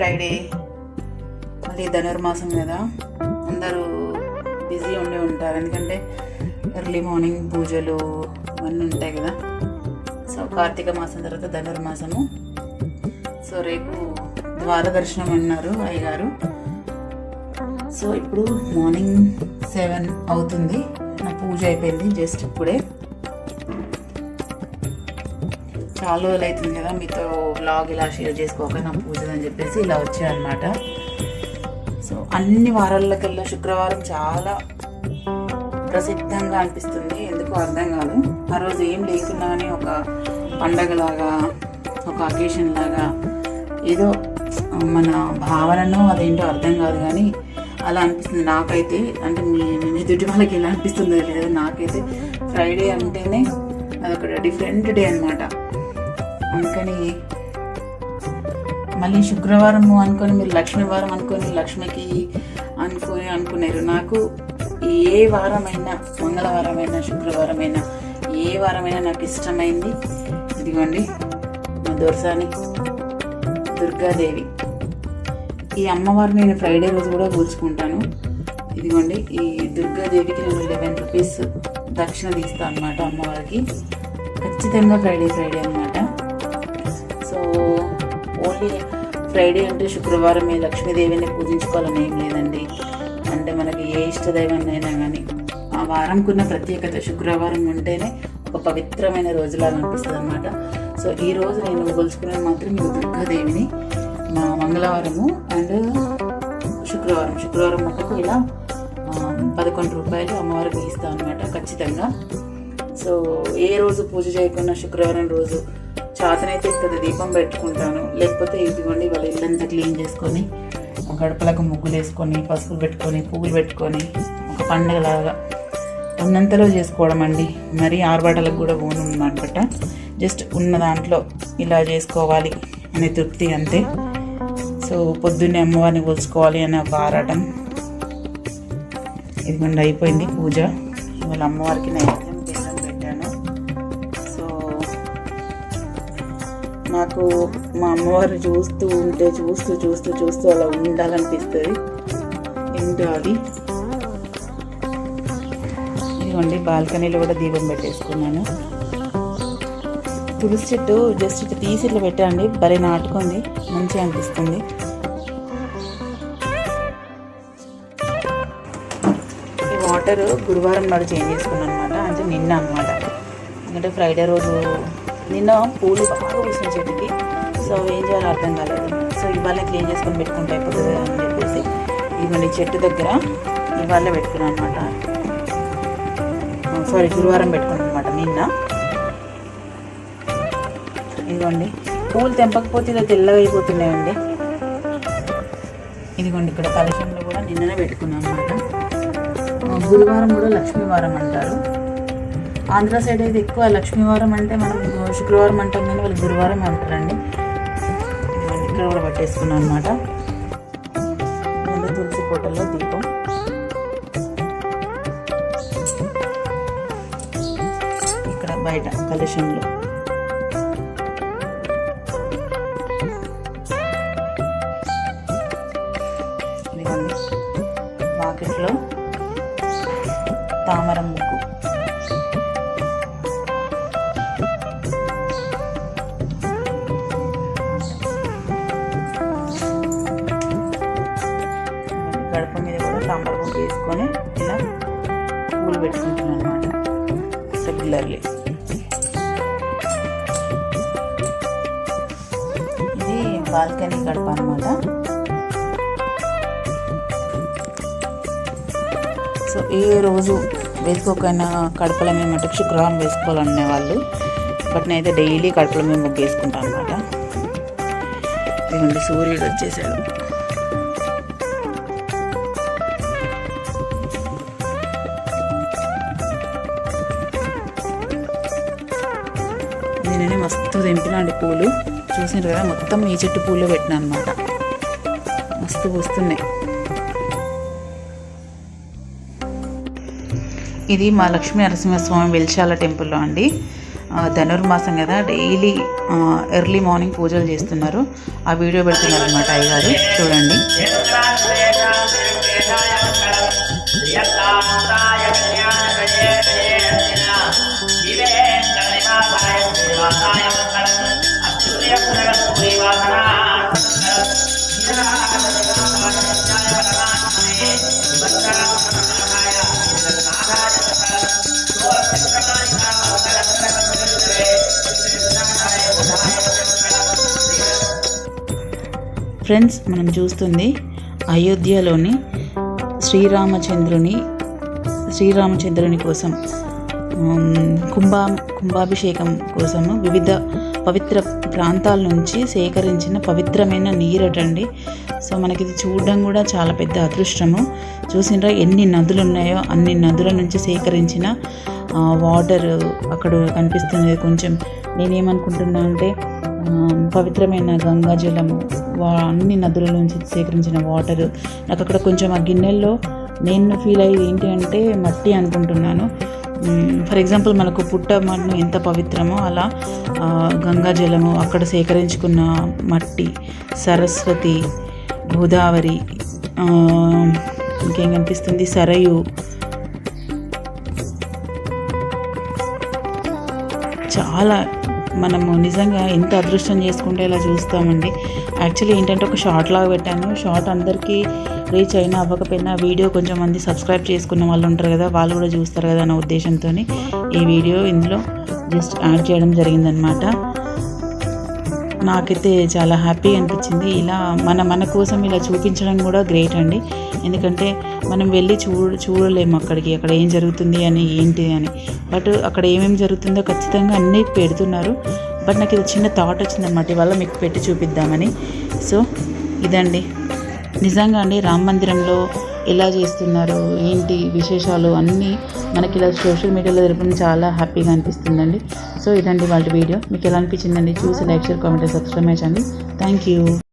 Friday మళ్ళీ ధనుర్మాసం కదా. అందరూ బిజీ ఉండి ఉంటారు. ఎందుకంటే ఎర్లీ మార్నింగ్ పూజలు అవన్నీ ఉంటాయి కదా. సో కార్తీక మాసం తర్వాత ధనుర్మాసము. సో రేపు ద్వార దర్శనం అన్నారు అయ్యగారు. సో ఇప్పుడు మార్నింగ్ సెవెన్ అవుతుంది. నా పూజ అయిపోయింది. జస్ట్ ఇప్పుడే. చాలా రోజులు అవుతుంది కదా మీతో బ్లాగ్ ఇలా షేర్ చేసుకోక నా పూజదని చెప్పేసి ఇలా వచ్చాయన్నమాట సో అన్ని వారాలకల్లా శుక్రవారం చాలా ప్రసిద్ధంగా అనిపిస్తుంది. ఎందుకు అర్థం కాదు. ఆ రోజు ఏం లేకున్నా కానీ ఒక పండగలాగా ఒక అకేషన్ లాగా ఏదో మన భావనను అదేంటో అర్థం కాదు కానీ అలా అనిపిస్తుంది నాకైతే. అంటే మీ ఎదుటి వాళ్ళకి ఎలా అనిపిస్తుందో తెలియదు. నాకైతే ఫ్రైడే అంటేనే అదొక డిఫరెంట్ డే అనమాట అందుకని మళ్ళీ శుక్రవారం అనుకొని మీరు లక్ష్మీవారం అనుకొని లక్ష్మికి అనుకొని అనుకున్నారు నాకు ఏ వారమైనా మంగళవారమైనా శుక్రవారమైనా ఏ వారమైనా నాకు ఇష్టమైంది. ఇదిగోండి మా దొరసాని దుర్గాదేవి. ఈ అమ్మవారిని నేను ఫ్రైడే రోజు కూడా కూర్చుకుంటాను. ఇదిగోండి ఈ దుర్గాదేవికి నేను లెవెన్ రూపీస్ దక్షిణ తీస్తాను అనమాట అమ్మవారికి. ఖచ్చితంగా ఫ్రైడే ఫ్రైడే అనమాట ఓన్లీ ఫ్రైడే అంటే శుక్రవారమే లక్ష్మీదేవిని పూజించుకోవాలని ఏం లేదండి. అంటే మనకి ఏ ఇష్టదైవాన్ని అయినా కానీ ఆ వారంకున్న ప్రత్యేకత శుక్రవారం ఉంటేనే ఒక పవిత్రమైన రోజులాగా అనిపిస్తుంది అనమాట సో ఈరోజు నేను కొలుచుకునేది మాత్రం ఈ దుర్గాదేవిని మా మంగళవారము అండ్ శుక్రవారం. శుక్రవారం మటుకు ఇలా పదకొండు రూపాయలు అమ్మవారికి ఇస్తాం అనమాట ఖచ్చితంగా. సో ఏ రోజు పూజ చేయకుండా శుక్రవారం రోజు చాతనైతే ఇక్కడ దీపం పెట్టుకుంటాను. లేకపోతే ఇదిగోండి వాళ్ళ ఇల్లంతా క్లీన్ చేసుకొని గడపలకు ముగ్గులు వేసుకొని పసుపులు పెట్టుకొని పువ్వులు పెట్టుకొని ఒక పండుగలాగా ఉన్నంతలో చేసుకోవడం అండి. మరి ఆరుబాటలకు కూడా పోను అనమాట జస్ట్ ఉన్న దాంట్లో ఇలా చేసుకోవాలి అనే తృప్తి అంతే. సో పొద్దున్నే అమ్మవారిని కొలుచుకోవాలి అనే ఒక ఆరాటం. ఇదిగోండి అయిపోయింది పూజ. ఇవాళ అమ్మవారికి నైవేద్యం. నాకు మా అమ్మవారు చూస్తూ ఉంటే చూస్తూ చూస్తూ చూస్తూ అలా ఉండాలనిపిస్తుంది. ఏంటో అది ఇదిగోండి బాల్కనీలో కూడా దీపం పెట్టేసుకున్నాను. తులసి చెట్టు జస్ట్ ఇట్లా తీసి ఇట్లా పెట్టండి. భలే నాటుకుంది. మంచిగా అనిపిస్తుంది. ఈ వాటర్ గురువారం నాడు చేంజ్ చేసుకున్నాను అనమాట అంటే నిన్న అనమాట ఎందుకంటే ఫ్రైడే రోజు నిన్న పూలు బాగా పూసిన చెట్టుకి. సో ఏం చేయాలో అర్థం కాలేదు. సో ఇవాళ క్లీన్ చేసుకొని పెట్టుకుంటే అయిపోతుంది అని చెప్పేసి ఇదిగోండి చెట్టు దగ్గర ఇవాళ పెట్టుకున్నాను అనమాట సారీ గురువారం పెట్టుకున్నాను అనమాట నిన్న. ఇదిగోండి పూలు తెంపకపోతే ఇలా తెల్లగా అయిపోతున్నాయండి ఇదిగోండి ఇక్కడ కలశంలో కూడా నిన్ననే పెట్టుకున్నాను అనమాట గురువారం కూడా లక్ష్మీవారం అంటారు. ఆంధ్ర సైడ్ అయితే ఎక్కువ లక్ష్మీవారం అంటే మనం శుక్రవారం అంటాం కానీ వాళ్ళు గురువారం అంటారండి. ఇక్కడ కూడా పట్టేసుకున్నాను అనమాట ముందు తులసి కోటలో దీపం. ఇక్కడ బయట కలశంలో మార్కెట్లో వాకిట్లో తామరం పూలు పెట్టుకుంటున్నాను అనమాట రెగ్యులర్లీ ఇది బాల్కనీ గడప అనమాట సో ఏ రోజు వేసుకోకైనా కడపల మీద మటుకు శుక్రవారం వేసుకోవాలనే వాళ్ళు బట్ నేనైతే డైలీ కడపల మీద ముగ్గు వేసుకుంటాను అనమాట ఇదిగోండి సూర్యుడు వచ్చేసాడు. నేను మస్తు తెంపినా పూలు. చూసినారు కదా మొత్తం ఈ చెట్టు పూలు పెట్టినా అనమాట మస్తు వస్తున్నాయి ఇది మా లక్ష్మీ నరసింహస్వామి వెల్చాల టెంపుల్లో అండి. ధనుర్మాసం కదా డైలీ ఎర్లీ మార్నింగ్ పూజలు చేస్తున్నారు. ఆ వీడియో పెడుతున్నారు అనమాట అయ్యగారు. చూడండి. ఫ్రెండ్స్ మనం చూస్తుంది అయోధ్యలోని శ్రీరామచంద్రుని శ్రీరామచంద్రుని కోసం కుంభా కుంభాభిషేకం కోసము వివిధ పవిత్ర ప్రాంతాల నుంచి సేకరించిన పవిత్రమైన నీరటండి. సో మనకి ఇది చూడడం కూడా చాలా పెద్ద అదృష్టము. చూసినరా ఎన్ని నదులు ఉన్నాయో అన్ని నదుల నుంచి సేకరించిన వాటర్ అక్కడ కనిపిస్తుంది కొంచెం నేనేమనుకుంటున్నా అంటే పవిత్రమైన గంగా జలము వా అన్ని నదుల నుంచి సేకరించిన వాటర్. నాకు అక్కడ కొంచెం ఆ గిన్నెల్లో నేను ఫీల్ అయ్యేది ఏంటి అంటే మట్టి అనుకుంటున్నాను. ఫర్ ఎగ్జాంపుల్ మనకు పుట్ట మన్ను ఎంత పవిత్రమో అలా గంగా జలము అక్కడ సేకరించుకున్న మట్టి సరస్వతి గోదావరి ఇంకేం కనిపిస్తుంది? సరయు. చాలా మనము నిజంగా ఎంత అదృష్టం చేసుకుంటే ఇలా చూస్తామండి? యాక్చువల్లీ ఏంటంటే ఒక షార్ట్ లాగా పెట్టాను. షార్ట్ అందరికీ రీచ్ అయినా అవ్వకపోయినా వీడియో కొంచెం మంది సబ్స్క్రైబ్ చేసుకున్న వాళ్ళు ఉంటారు కదా వాళ్ళు కూడా చూస్తారు కదా అన్న ఉద్దేశంతో ఈ వీడియో ఇందులో జస్ట్ యాడ్ చేయడం జరిగిందనమాట నాకైతే చాలా హ్యాపీ అనిపించింది. ఇలా మన మన కోసం ఇలా చూపించడం కూడా గ్రేట్ అండి. ఎందుకంటే మనం వెళ్ళి చూ చూడలేము అక్కడికి అక్కడ ఏం జరుగుతుంది అని ఏంటి అని. బట్ అక్కడ ఏమేమి జరుగుతుందో ఖచ్చితంగా అన్నీ పెడుతున్నారు. బట్ నాకు ఇది చిన్న థాట్ వచ్చిందన్నమాట. ఇవాళ మీకు పెట్టి చూపిద్దామని. సో ఇదండి. నిజంగా అండి రామ మందిరంలో ఎలా చేస్తున్నారు ఏంటి విశేషాలు అన్నీ మనకి ఇలా సోషల్ మీడియాలో తెలపడం చాలా హ్యాపీగా అనిపిస్తుందండి. సో ఇదండి వాళ్ళ వీడియో. మీకు ఎలా అనిపించిందండి? చూసి లైక్ షేర్ కామెంట్ సబ్స్క్రైబ్ చేయండి. Thank you.